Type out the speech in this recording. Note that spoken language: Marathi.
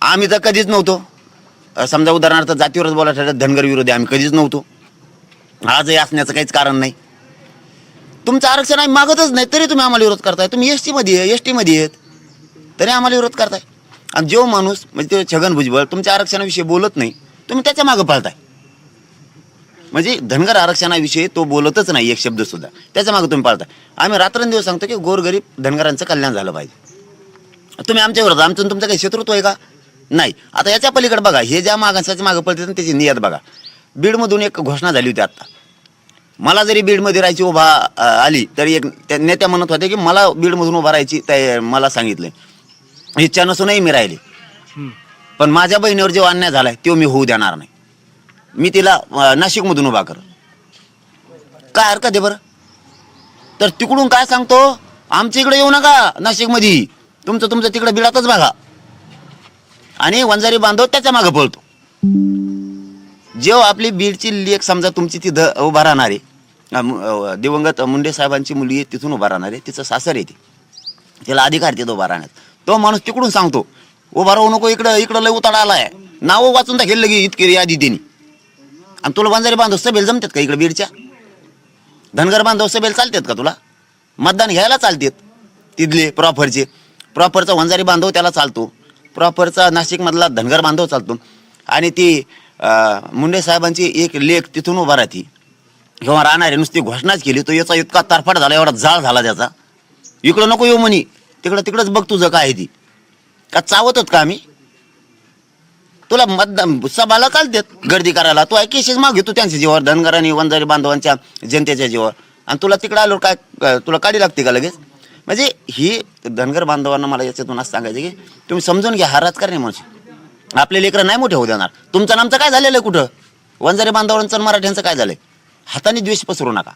आम्ही तर कधीच नव्हतो. अ, समजा उदाहरणार्थ जातीवरच बोलायचं ठरलं धनगर विरोधी आम्ही कधीच नव्हतो. आजही असण्याचं काहीच कारण नाही. तुमचं आरक्षण आम्ही मागतच नाही तरी तुम्ही आम्हाला विरोध करताय. तुम्ही एस टीमध्ये एस टीमध्ये आहेत. तरी आम्हाला विरोध करताय. आणि जो माणूस म्हणजे तो छगन भुजबळ तुमच्या आरक्षणाविषयी बोलत नाही तुम्ही त्याच्या मागं पाळताय. म्हणजे धनगर आरक्षणाविषयी तो बोलतच नाही एक शब्द सुद्धा. त्याच्यामागे तुम्ही पाळताय. आम्ही रात्रंदिवस सांगतो की गोरगरीब धनगरांचं कल्याण झालं पाहिजे. तुम्ही आमच्या विरोधात आमचं आणि तुमचं काही शत्रुत्व आहे का? नाही. आता याच्या पलीकडे बघा हे ज्या मागासाच्या मागं पडते ना त्याची नियत बघा. बीडमधून एक घोषणा झाली होती आता. मला जरी बीडमध्ये राहायची उभा आली तरी एक त्या नेत्या म्हणत होते की मला बीडमधून उभा राहायची ते मला सांगितलं इच्छा नसूनही मी राहिले. पण माझ्या बहिणीवर जो अन्याय झालाय तो मी होऊ देणार नाही. मी तिला नाशिकमधून उभा कर काय हरकत आहे बरं? तर तिकडून काय सांगतो? आमच्या इकडे येऊ नका नाशिकमध्ये. तुमचं तुमचं तिकडे बिळातच बघा. आणि वंजारी बांधव त्याच्यामागे पळतो. जेव्हा आपली बीडची लेख समजा तुमची ती उभा राहणार आहे दिवंगत मुंडे साहेबांची मुलगी तिथून उभा राहणार आहे तिचं सासर येते त्याला अधिकार तिथं उभा राहण्यात. तो माणूस तिकडून सांगतो उभा राहू नको इकडं इकडं लय उताडा आलाय. नावं वाचून दाखल लगे इतकी यादी त्यांनी आणि तुला वंजारी बांधव सभेल जमतात का इकडे बीडच्या? धनगर बांधव सभेल चालतात का तुला? मतदान घ्यायला चालतात तिथले प्रॉपरचे प्रॉपरचा वंजारी बांधव त्याला चालतो. प्रॉपरचा नाशिकमधला धनगर बांधव चालतो. आणि ती मुंडे साहेबांची एक लेख तिथून उभा राहते. किंवा राहणारे नुसती घोषणाच केली तो याचा इतका तारफाट झाला एवढा जाळ झाला त्याचा. इकडं नको येऊ म्हणी तिकडं तिकडंच बघ तुझं काय आहे ती. का चावत का आम्ही? तुला मतदान सभाला चालतात गर्दी करायला. तू केसेस माग घेतो त्यांच्या जीवावर धनगर आणि वंजारी बांधवांच्या जनतेच्या जीवावर. आणि तुला तिकडं आलो काय काय तुला काढी लागते का लगेच? म्हणजे ही धनगर बांधवांना मला याच्यातून असं सांगायचं की तुम्ही समजून घ्या हा राजकारणी म्हणजे आपले लेकरं नाही मोठे होऊ देणार. तुमचं नामचं काय झालेलं आहे कुठं? वंजारी बांधवांचं मराठ्यांचं काय झालंय? हाताने द्वेष पसरू नका.